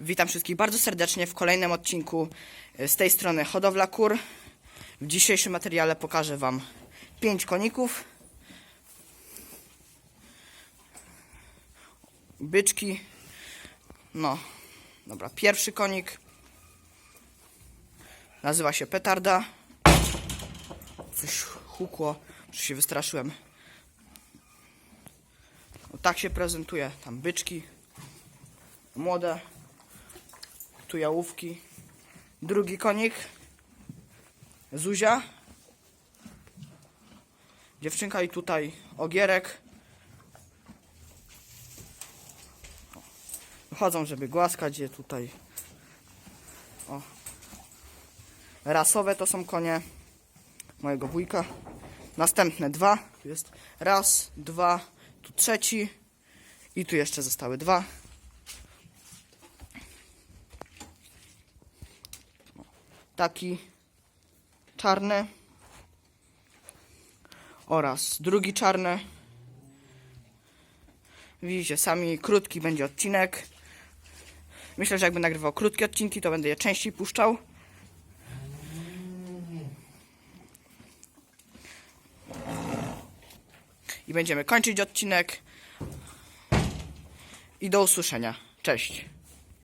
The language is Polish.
Witam wszystkich bardzo serdecznie w kolejnym odcinku e, z tej strony Hodowla Kur. W dzisiejszym materiale pokażę Wam 5 koników, byczki. No, dobra, pierwszy konik nazywa się Petarda. Coś hukło, że się wystraszyłem. No, tak się prezentuje, tam byczki młode, tu jałówki. Drugi konik, Zuzia. Dziewczynka i tutaj ogierek. Chodzą, żeby głaskać je tutaj. O. Rasowe to są konie mojego wujka. Następne dwa. Tu jest raz, dwa, tu trzeci. I tu jeszcze zostały dwa. Taki czarny. Oraz drugi czarny. Widzicie, sami krótki będzie odcinek. Myślę, że jakby nagrywał krótkie odcinki, to będę je częściej puszczał. I będziemy kończyć odcinek. I do usłyszenia. Cześć.